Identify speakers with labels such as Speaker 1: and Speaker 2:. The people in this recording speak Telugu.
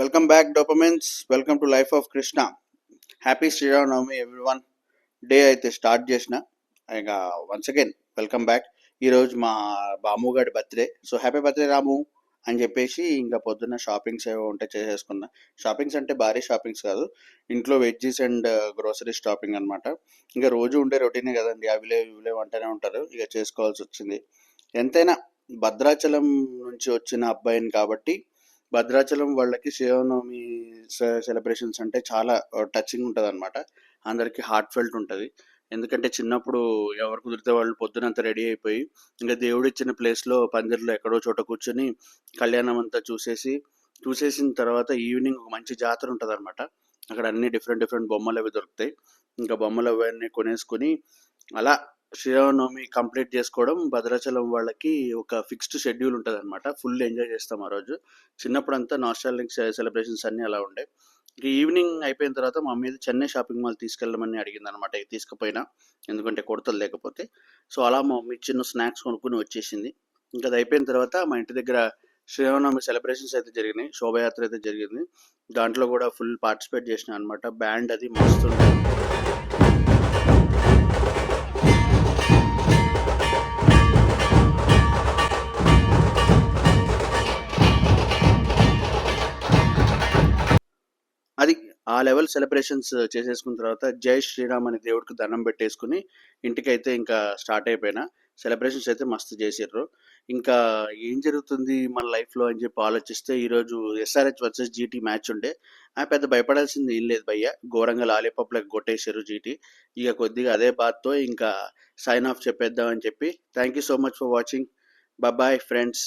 Speaker 1: Welcome back dopamines welcome to life of Krishna happy Sriramanavami everyone day అయితే స్టార్ట్ చేసిన. ఇంకా వన్స్ అగైన్ వెల్కమ్ బ్యాక్ ఈరోజు మా బాము గారి birthday so happy birthday Ramu అని చెప్పేసి ఇంకా పొద్దున్న షాపింగ్స్ ఏవో ఉంటే చేసేసుకున్నా. షాపింగ్స్ అంటే భారీ షాపింగ్స్ కాదు. ఇంట్లో వెజ్జీస్ అండ్ గ్రోసరీ షాపింగ్ అనమాట ఇంకా రోజు ఉండే రొటీనే కదండి. అవిలే ఇవిలే అంటూనే ఉంటారు. ఇక చేసుకోవాల్సి వచ్చింది. ఎంతైనా భద్రాచలం నుంచి వచ్చిన అబ్బాయిని కాబట్టి భద్రాచలం వాళ్ళకి శివనవమి సెలబ్రేషన్స్ అంటే చాలా టచింగ్ ఉంటుంది అనమాట అందరికీ హార్ట్ ఫెల్ట్ ఉంటుంది. ఎందుకంటే చిన్నప్పుడు ఎవరు కుదిరితే వాళ్ళు పొద్దునంతా రెడీ అయిపోయి ఇంకా దేవుడు ఇచ్చిన ప్లేస్లో పందిరిలో ఎక్కడో చోట కూర్చొని కళ్యాణం అంతా చూసేసి చూసేసిన తర్వాత ఈవినింగ్ ఒక మంచి జాతర ఉంటుంది అనమాట అక్కడ అన్ని డిఫరెంట్ డిఫరెంట్ బొమ్మలు అవి దొరుకుతాయి. ఇంకా బొమ్మలు అవన్నీ కొనేసుకొని అలా శ్రీరామనవమి కంప్లీట్ చేసుకోవడం భద్రాచలం వాళ్ళకి ఒక ఫిక్స్డ్ షెడ్యూల్ ఉంటుంది అనమాట ఫుల్ ఎంజాయ్ చేస్తాం ఆ రోజు. చిన్నప్పుడు అంతా నాస్టాలిక్ సెలబ్రేషన్స్ అన్నీ అలా ఉండే. ఇక ఈవినింగ్ అయిపోయిన తర్వాత మా మీద చెన్నై షాపింగ్ మాల్ తీసుకెళ్ళమని అడిగింది అనమాట తీసుకుపోయినా. ఎందుకంటే కొడతలు లేకపోతే. సో అలా మా మమ్మీ చిన్న స్నాక్స్ కొనుక్కుని వచ్చేసింది. ఇంకా అది అయిపోయిన తర్వాత మా ఇంటి దగ్గర శ్రీరామనవమి సెలబ్రేషన్స్ అయితే జరిగినాయి. శోభయాత్ర అయితే జరిగింది. దాంట్లో కూడా ఫుల్ పార్టిసిపేట్ చేసిన అనమాట బ్యాండ్ అది మస్తుంది అది ఆ లెవెల్ సెలబ్రేషన్స్ చేసేసుకున్న తర్వాత జై శ్రీరామ్ అనే దేవుడికి దండం పెట్టేసుకుని ఇంటికైతే ఇంకా స్టార్ట్ అయిపోయినా. సెలబ్రేషన్స్ అయితే మస్తు చేసిర్రు. ఇంకా ఏం జరుగుతుంది మన లైఫ్లో అని చెప్పి ఆలోచిస్తే ఈరోజు ఎస్ఆర్హెచ్ వర్సెస్ జీటీ మ్యాచ్ ఉండే. ఆ పెద్ద భయపడాల్సింది ఏం లేదు భయ్య. ఘోరంగా లాలీపాప్లకు కొట్టేశారు జీటీ. ఇక కొద్దిగా అదే బాత్తో ఇంకా సైన్ ఆఫ్ చెప్పేద్దామని చెప్పి. Thank you so much for watching bye friends